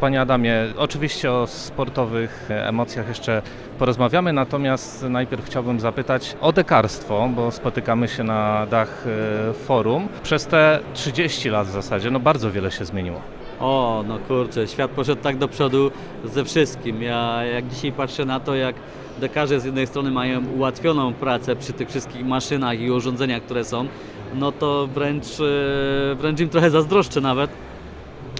Panie Adamie, oczywiście o sportowych emocjach jeszcze porozmawiamy, natomiast najpierw chciałbym zapytać o dekarstwo, bo spotykamy się na dach e, forum. Przez te 30 lat w zasadzie, no bardzo wiele się zmieniło. O, no kurczę, świat poszedł tak do przodu ze wszystkim. Ja jak dzisiaj patrzę na to, jak dekarze z jednej strony mają ułatwioną pracę przy tych wszystkich maszynach i urządzeniach, które są, no to wręcz, e, wręcz im trochę zazdroszczę nawet.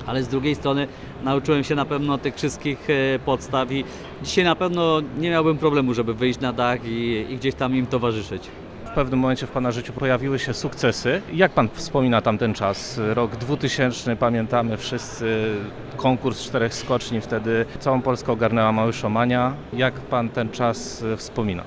Ale z drugiej strony nauczyłem się na pewno tych wszystkich e, podstaw i dzisiaj na pewno nie miałbym problemu, żeby wyjść na dach i, i gdzieś tam im towarzyszyć. W pewnym momencie w Pana życiu pojawiły się sukcesy. Jak Pan wspomina tamten czas? Rok 2000, pamiętamy wszyscy konkurs czterech skoczni, wtedy całą Polskę ogarnęła Małyszomania. Jak Pan ten czas e, wspomina?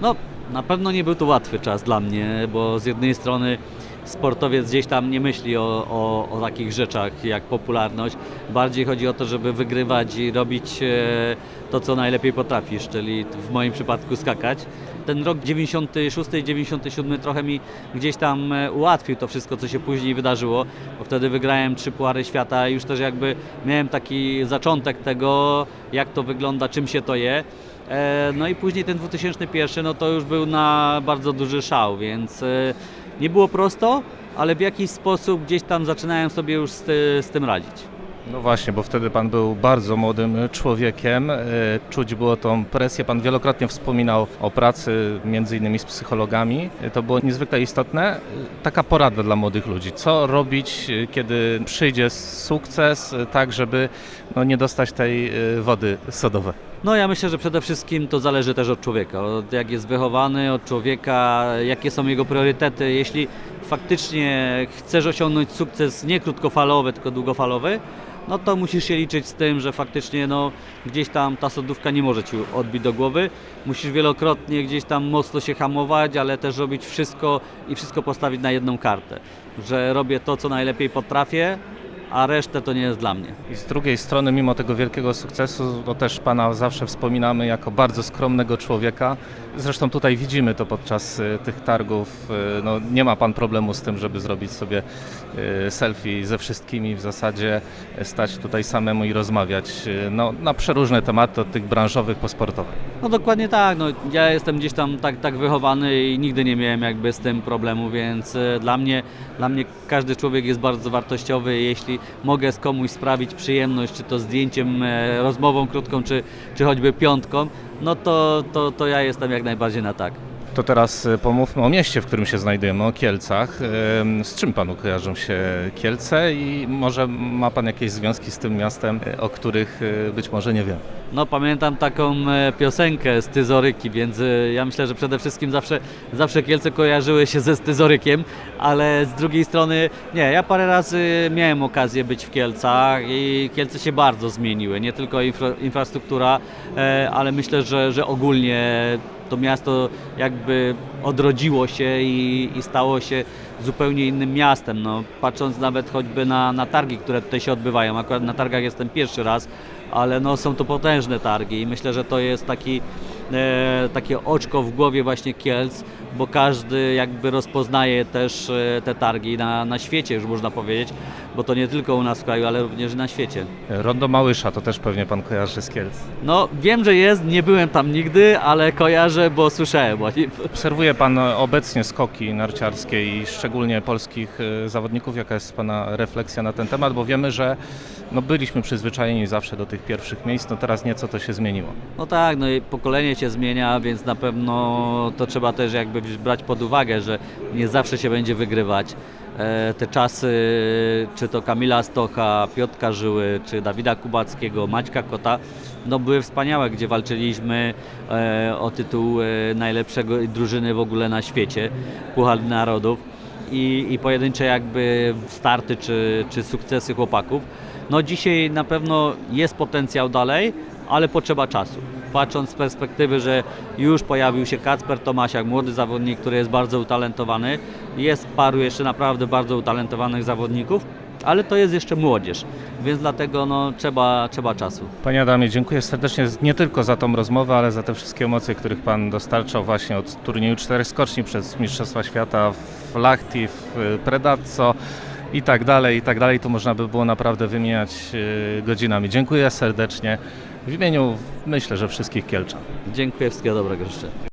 No, na pewno nie był to łatwy czas dla mnie, bo z jednej strony sportowiec gdzieś tam nie myśli o, o, o takich rzeczach jak popularność. Bardziej chodzi o to, żeby wygrywać i robić e, to, co najlepiej potrafisz, czyli w moim przypadku skakać. Ten rok 96 i 97 trochę mi gdzieś tam e, ułatwił to wszystko, co się później wydarzyło, bo wtedy wygrałem trzy Puchary Świata i już też jakby miałem taki zaczątek tego, jak to wygląda, czym się to je. E, No i później ten 2001 no to już był na bardzo duży szał, więc nie było prosto, ale w jakiś sposób gdzieś tam zaczynałem sobie już z, z tym radzić. No właśnie, bo wtedy Pan był bardzo młodym człowiekiem, e, czuć było tą presję. Pan wielokrotnie wspominał o pracy między innymi z psychologami. E, To było niezwykle istotne. E, Taka porada dla młodych ludzi. Co robić, kiedy przyjdzie sukces, tak żeby no, nie dostać tej wody sodowej? No ja myślę, że przede wszystkim to zależy też od człowieka, od jak jest wychowany, od człowieka, jakie są jego priorytety. Jeśli faktycznie chcesz osiągnąć sukces nie krótkofalowy, tylko długofalowy, no to musisz się liczyć z tym, że faktycznie no, gdzieś tam ta sodówka nie może ci odbić do głowy. Musisz wielokrotnie gdzieś tam mocno się hamować, ale też robić wszystko i wszystko postawić na jedną kartę. Że robię to, co najlepiej potrafię, a resztę to nie jest dla mnie. I z drugiej strony, mimo tego wielkiego sukcesu, to też Pana zawsze wspominamy jako bardzo skromnego człowieka. Zresztą tutaj widzimy to podczas e, tych targów. E, No, nie ma Pan problemu z tym, żeby zrobić sobie e, selfie ze wszystkimi, w zasadzie stać tutaj samemu i rozmawiać no, na przeróżne tematy, od tych branżowych po sportowe. No dokładnie tak, no, ja jestem gdzieś tam tak, tak wychowany i nigdy nie miałem jakby z tym problemu, więc dla mnie, dla mnie każdy człowiek jest bardzo wartościowy. Jeśli mogę z komuś sprawić przyjemność, czy to zdjęciem, e, rozmową krótką, czy, czy choćby piątką, no to, to, to ja jestem jak najbardziej na tak. To teraz e, pomówmy o mieście, w którym się znajdujemy, o Kielcach. Z czym Panu kojarzą się Kielce i może ma Pan jakieś związki z tym miastem, e, o których e, być może nie wiem? No pamiętam taką e, piosenkę Styzoryki, więc e, ja myślę, że przede wszystkim zawsze, zawsze Kielce kojarzyły się ze Styzorykiem, ale z drugiej strony nie, ja parę razy miałem okazję być w Kielcach i Kielce się bardzo zmieniły, nie tylko infra, infrastruktura, e, ale myślę, że, że ogólnie to miasto jakby odrodziło się i, i stało się zupełnie innym miastem. No, patrząc nawet choćby na, na targi, które tutaj się odbywają, akurat na targach jestem pierwszy raz, ale no, są to potężne targi i myślę, że to jest taki, takie oczko w głowie właśnie Kielc, bo każdy jakby rozpoznaje też e, te targi na, na świecie już można powiedzieć, bo to nie tylko u nas w kraju, ale również na świecie. Rondo Małysza to też pewnie Pan kojarzy z Kielc. No wiem, że jest, nie byłem tam nigdy, ale kojarzę, bo słyszałem o nim. Obserwuje Pan obecnie skoki narciarskie i szczególnie polskich e, zawodników. Jaka jest Pana refleksja na ten temat? Bo wiemy, że no, byliśmy przyzwyczajeni zawsze do tych pierwszych miejsc, no teraz nieco to się zmieniło. No tak, no i pokolenie się zmienia, więc na pewno to trzeba też jakby brać pod uwagę, że nie zawsze się będzie wygrywać. E, Te czasy, czy to Kamila Stocha, Piotka Żyły, czy Dawida Kubackiego, Maćka Kota, no były wspaniałe, gdzie walczyliśmy e, o tytuł e, najlepszego drużyny w ogóle na świecie, Puchar Narodów i, i pojedyncze jakby starty czy, czy sukcesy chłopaków. No dzisiaj na pewno jest potencjał dalej, ale potrzeba czasu. Patrząc z perspektywy, że już pojawił się Kacper Tomasiak, młody zawodnik, który jest bardzo utalentowany, jest paru jeszcze naprawdę bardzo utalentowanych zawodników, ale to jest jeszcze młodzież, więc dlatego no, trzeba, trzeba czasu. Panie Adamie, dziękuję serdecznie nie tylko za tą rozmowę, ale za te wszystkie emocje, których Pan dostarczał właśnie od turnieju czterech skoczni przez Mistrzostwa Świata w Lahti, w Predazzo. i tak dalej, i tak dalej, to można by było naprawdę wymieniać e, godzinami. Dziękuję serdecznie w imieniu, myślę, że wszystkich Kielczan. Dziękuję, wszystkiego dobrego życzę.